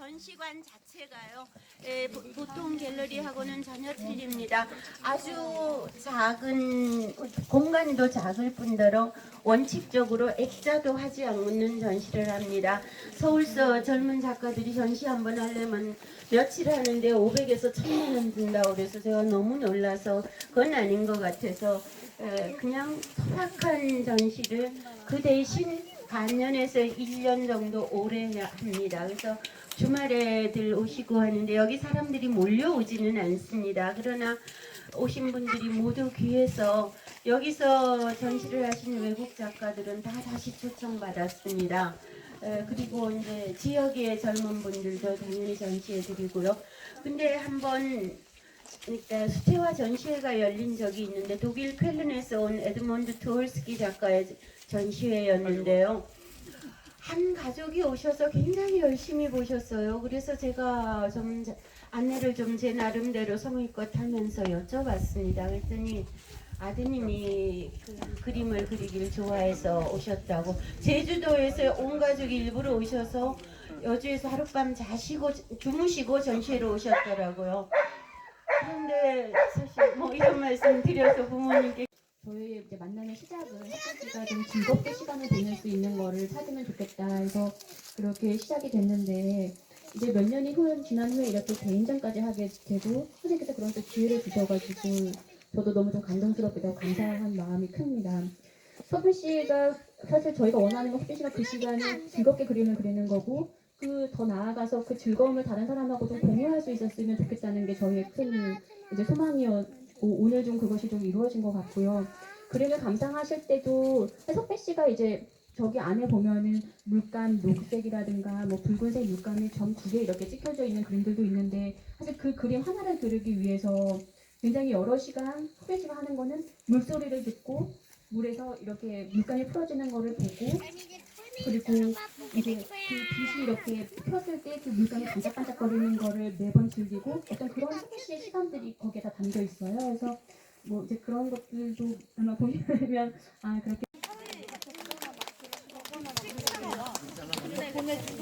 전시관 자체가요. 예, 보- 보통 갤러리하고는 전혀 틀립니다. 아주 작은 공간도 작을 뿐더러 원칙적으로 액자도 하지 않는 전시를 합니다. 서울서 젊은 작가들이 전시 한번 하려면 며칠 하는데 500에서 1000만 원 든다고 그래서 제가 너무 놀라서 그건 아닌 것 같아서 에, 그냥 소박한 전시를 그 대신 반년에서 1년 정도 오래 합니다. 그래서 주말에들 오시고 하는데 여기 사람들이 몰려오지는 않습니다. 그러나 오신 분들이 모두 귀해서 여기서 전시를 하신 외국 작가들은 다 다시 초청받았습니다. 에, 그리고 이제 지역의 젊은 분들도 당연히 전시해 드리고요. 근데 한번 그러니까 수채화 전시회가 열린 적이 있는데 독일 쾰른에서 온 에드몬드 투홀스키 작가의 전시회였는데요. 한 가족이 오셔서 굉장히 열심히 보셨어요. 그래서 제가 좀 자- 안내를 좀 제 나름대로 성의껏 하면서 여쭤봤습니다. 그랬더니 아드님이 그 그림을 그리기를 좋아해서 오셨다고 제주도에서 온 가족이 일부러 오셔서 여주에서 하룻밤 자시고 주무시고 전시회로 오셨더라고요. 그런데 사실 뭐 이런 말씀 드려서 부모님께 저희 이제 만남의 시작은 학교가 좀 즐겁게 시간을 보낼 수 있는 거를 찾으면 좋겠다 해서 그렇게 시작이 됐는데 이제 몇 년이 후 지난 후에 이렇게 개인전까지 하게 되고 선생님께서 그런 또 기회를 주셔가지고 저도 너무 좀 감동스럽기도 감사한 마음이 큽니다. 서필 씨가 사실 저희가 원하는 건 서필 씨가 그 시간에 즐겁게 그림을 그리는 거고 그 더 나아가서 그 즐거움을 다른 사람하고 좀 공유할 수 있었으면 좋겠다는 게 저희의 큰 이제 소망이었고 오늘 좀 그것이 좀 이루어진 것 같고요. 그림을 감상하실 때도 석배 씨가 이제 저기 안에 보면은 물감 녹색이라든가 뭐 붉은색 물감이 점 두 개 이렇게 찍혀져 있는 그림들도 있는데 사실 그 그림 하나를 그리기 위해서 굉장히 여러 시간 석배 씨가 하는 거는 물소리를 듣고 물에서 이렇게 물감이 풀어지는 거를 보고 그리고 이제 그 빛이 이렇게 폈을 때 그 물감이 반짝반짝거리는 거를 매번 즐기고 어떤 그런 소개시의 시간들이 거기에 다 담겨 있어요. 그래서 뭐 이제 그런 것들도 아마 보시면 아 그렇게 보내주세요.